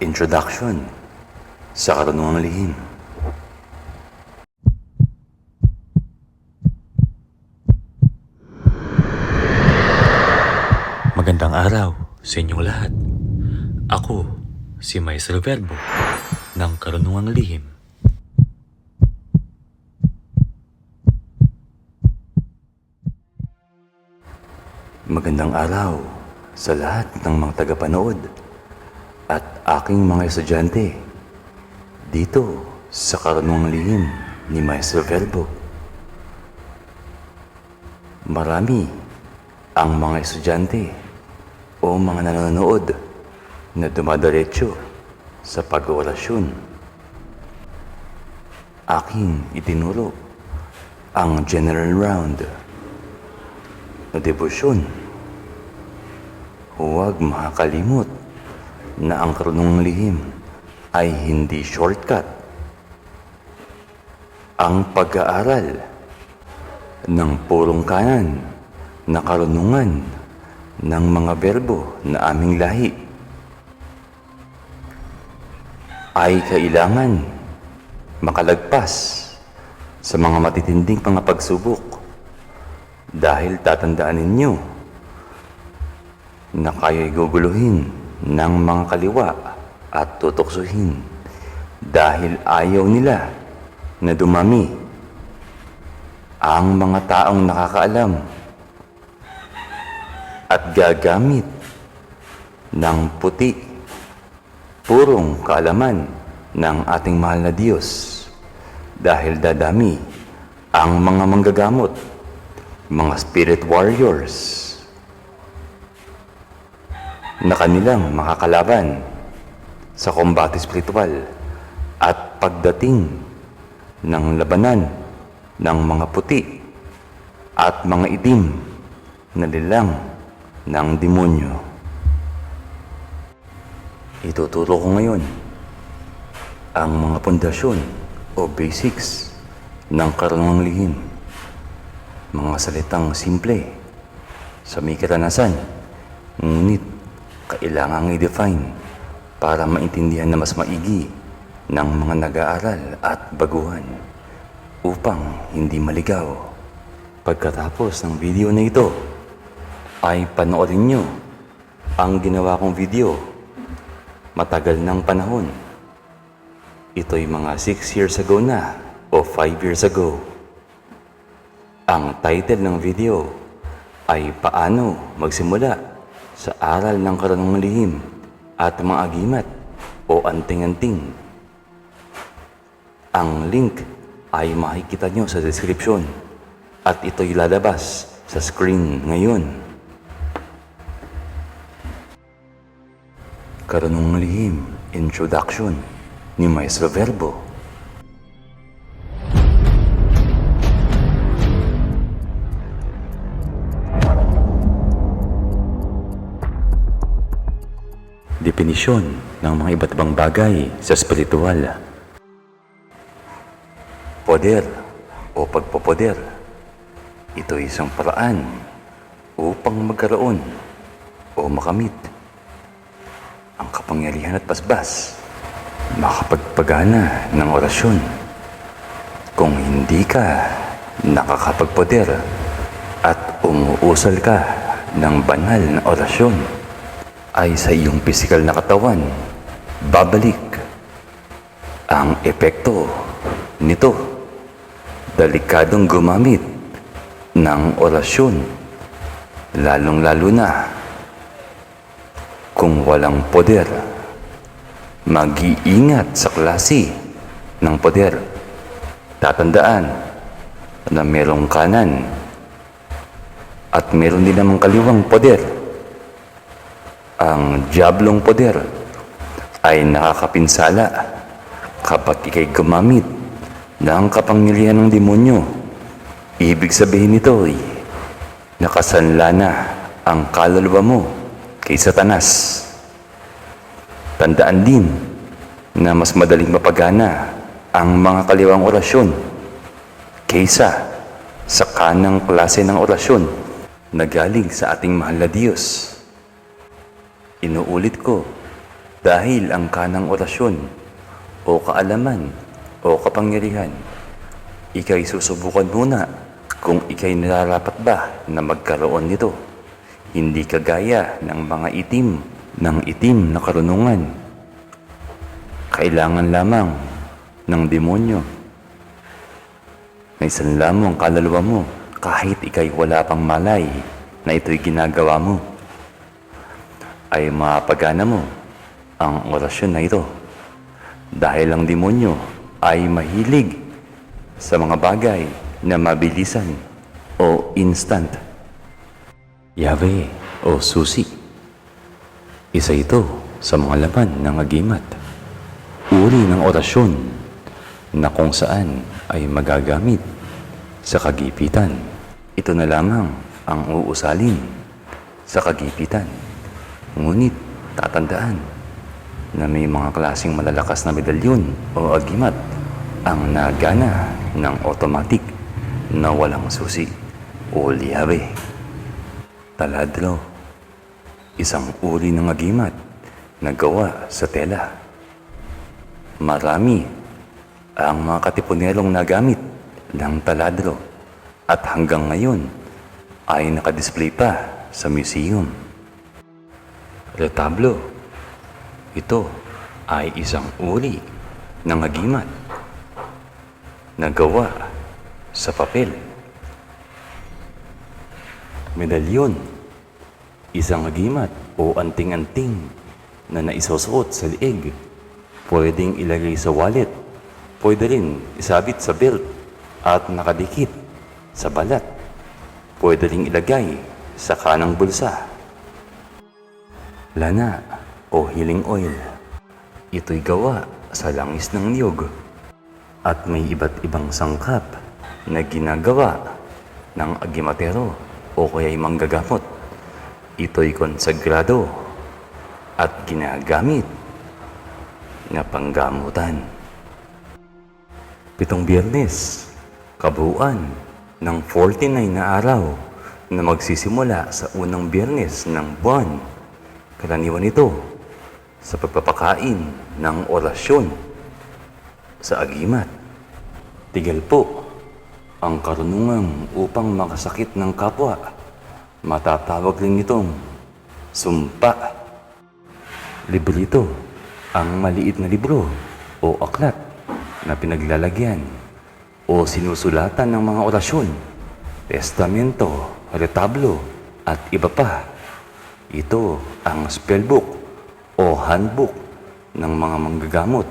Introduction sa Karunungang Lihim Magandang araw sa inyong lahat. Ako, si Maestro Verbo ng Karunungang Lihim. Magandang araw sa lahat ng mga tagapanood at aking mga estudyante dito sa Karunungang Lihim ni Maestro Verbo. Marami ang mga estudyante o mga nanonood na dumadiretso sa pag-orasyon. Aking itinuro ang general round na debosyon. Huwag makakalimot na ang karunungang lihim ay hindi shortcut. Ang pag-aaral ng purong kanan na karunungan ng mga berbo na aming lahi ay kailangan makalagpas sa mga matitinding mga pagsubok dahil tatandaan ninyo na kayo'y guguluhin ng mga kaliwa at tutuksuhin dahil ayaw nila na dumami ang mga taong nakakaalam at gagamit ng puti purong kaalaman ng ating mahal na Diyos dahil dadami ang mga manggagamot mga spirit warriors na kanilang makakalaban sa kombate spiritual at pagdating ng labanan ng mga puti at mga itim na nilang ng demonyo. Ituturo ko ngayon ang mga pundasyon o basics ng karunungang lihim mga salitang simple sa may karanasan, ngunit kailangang i-define para maintindihan na mas maigi ng mga nag-aaral at baguhan upang hindi maligaw. Pagkatapos ng video na ito, ay panoorin nyo ang ginawa kong video matagal ng panahon. Ito'y mga 6 years ago na o 5 years ago. Ang title ng video ay Paano Magsimula sa Aral ng Karunungang Lihim at Mga Agimat o Anting-Anting. Ang link ay makikita nyo sa description at ito'y lalabas sa screen ngayon. Karunungang Lihim Introduction ni Maestro Verbo Definisyon ng mga iba't ibang bagay sa spiritual. Poder o pagpopoder. Ito ay isang paraan upang magkaroon o makamit ang kapangyarihan at basbas makapagpagana ng orasyon. Kung hindi ka nakakapagpoder at umuusal ka ng banal na orasyon, ay sa iyong pisikal na katawan babalik ang epekto nito. Delikadong gumamit ng orasyon, lalong-lalo na kung walang poder. Mag-iingat sa klase ng poder. Tatandaan na merong kanan at meron din namang kaliwang poder ang diablong poder ay nakakapinsala kapag ikay gumamit ng kapangyarihan ng demonyo. Ibig sabihin nito ay nakasanla na ang kaluluwa mo kay Satanas. Tandaan din na mas madaling mapagana ang mga kaliwang orasyon kaysa sa kanang klase ng orasyon na galing sa ating mahal na Diyos. Inuulit ko, Dahil ang kanang orasyon o kaalaman o kapangyarihan, ikay susubukan muna kung ikay nararapat ba na magkaroon nito. Hindi kagaya ng mga itim ng itim na karunungan. Kailangan lamang ng demonyo na isanla mo ang kaluluwa mo kahit ikay wala pang malay na ito'y ginagawa mo ay mapagana mo ang orasyon na ito. Dahil ang demonyo ay mahilig sa mga bagay na mabilisan o instant. Yahweh o susi. Isa ito sa mga laman ng agimat. Uri ng orasyon na kung saan ay magagamit sa kagipitan. Ito na lamang ang uusalin sa kagipitan. Ngunit tatandaan na may mga klaseng malalakas na medalyon o agimat ang nagana ng automatic na walang susi o liyabe. Taladro, isang uri ng agimat na gawa sa tela. Marami ang mga katipunelong nagamit ng taladro at hanggang ngayon ay nakadisplay pa sa museum. Retablo. Ito ay isang uri ng agimat na gawa sa papel. Medalyon. Isang agimat o anting-anting na naisusuot sa liig. Pwedeng ilagay sa wallet. Pwede rin isabit sa belt at nakadikit sa balat. Pwede rin ilagay sa kanang bulsa. Lana o healing oil. Ito'y gawa sa langis ng niyog at may iba't ibang sangkap na ginagawa ng agimatero o kaya'y manggagamot. Ito'y konsagrado at ginagamit na panggamutan. Pitong biyernes, kabuuan ng 49 na araw na magsisimula sa unang biyernes ng buwan. Karaniwan ito sa pagpapakain ng orasyon sa agimat. Tigil po ang karunungan upang makasakit ng kapwa. Matatawag rin itong sumpa. Libre ang maliit na libro o aklat na pinaglalagyan o sinusulatan ng mga orasyon, testamento, retablo at iba pa. Ito ang spellbook o handbook ng mga manggagamot,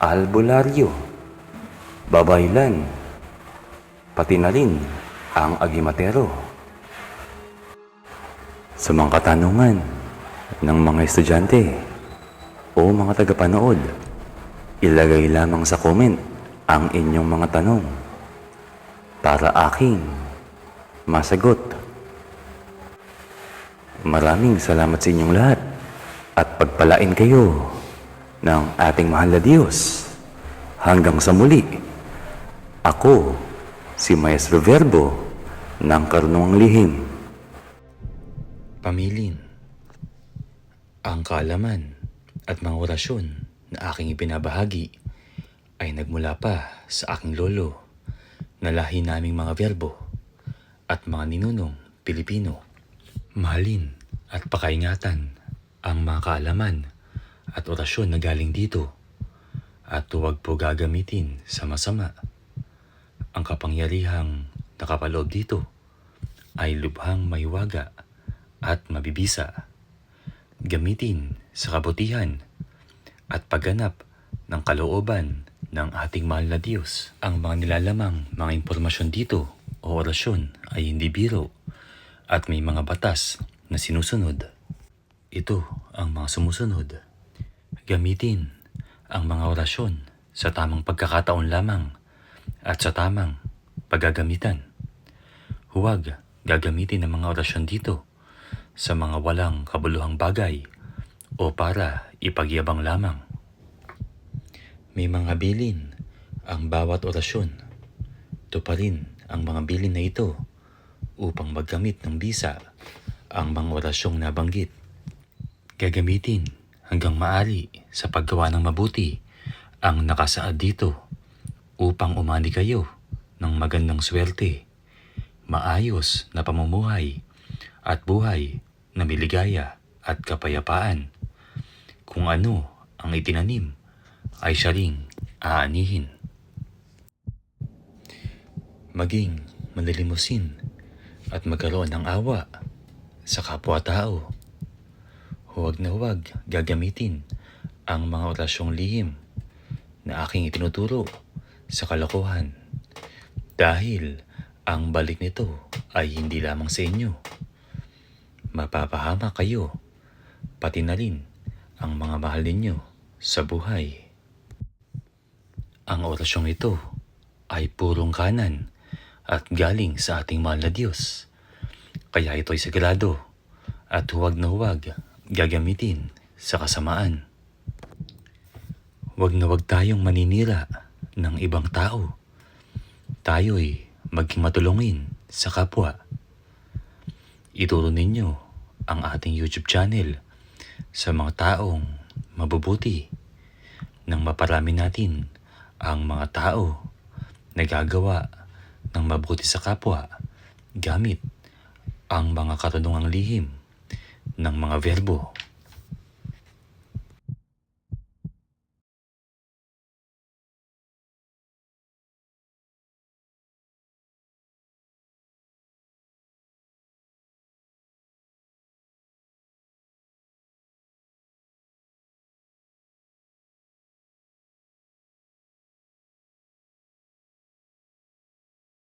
albularyo, babaylan, pati na rin ang agimatero. Sa mga katanungan ng mga estudyante o mga tagapanood, ilagay lamang sa comment ang inyong mga tanong para aking masagot. Maraming salamat sa inyong lahat at pagpalain kayo ng ating mahal na Diyos. Hanggang sa muli, ako si Maestro Verbo ng Karunungang Lihim. Pamilin. Ang kaalaman at mga orasyon na aking ipinabahagi ay nagmula pa sa aking lolo na lahi naming mga verbo at mga ninunong Pilipino. Mahalin at pakaingatan ang mga kaalaman at orasyon na galing dito at huwag po gagamitin sa masama. Ang kapangyarihang nakapaloob dito ay lubhang maywaga at mabibisa. Gamitin sa kabutihan at pagganap ng kalooban ng ating mahal na Diyos. Ang mga nilalamang mga impormasyon dito o orasyon ay hindi biro at may mga batas na sinusunod. Ito ang mga sumusunod. Gamitin ang mga orasyon sa tamang pagkakataon lamang at sa tamang paggagamitan. Huwag gagamitin ang mga orasyon dito sa mga walang kabuluhang bagay o para ipagyabang lamang. May mga bilin ang bawat orasyon. Tuparin ang mga bilin na ito upang maggamit ng bisa ang mga orasyong nabanggit. Gagamitin hanggang maari sa paggawa ng mabuti ang nakasaad dito upang umani kayo ng magandang swerte, maayos na pamumuhay at buhay na miligaya at kapayapaan. Kung ano ang itinanim ay siya ring aanihin. Maging manilimusin at magkaroon ng awa sa kapwa-tao. Huwag na huwag gagamitin ang mga orasyong lihim na aking itinuturo sa kalokohan dahil ang balik nito ay hindi lamang sa inyo. Mapapahama kayo, pati na rin ang mga mahal ninyo sa buhay. Ang orasyong ito ay purong kanan at galing sa ating mahal na Diyos. Kaya ito'y sagrado at huwag na huwag gagamitin sa kasamaan. Huwag na huwag tayong maninira ng ibang tao. Tayo'y maging matulungin sa kapwa. Ituro ninyo ang ating YouTube channel sa mga taong mabubuti nang maparami natin ang mga tao na gagawa ng mabuti sa kapwa gamit ang mga karunungang lihim ng mga verbo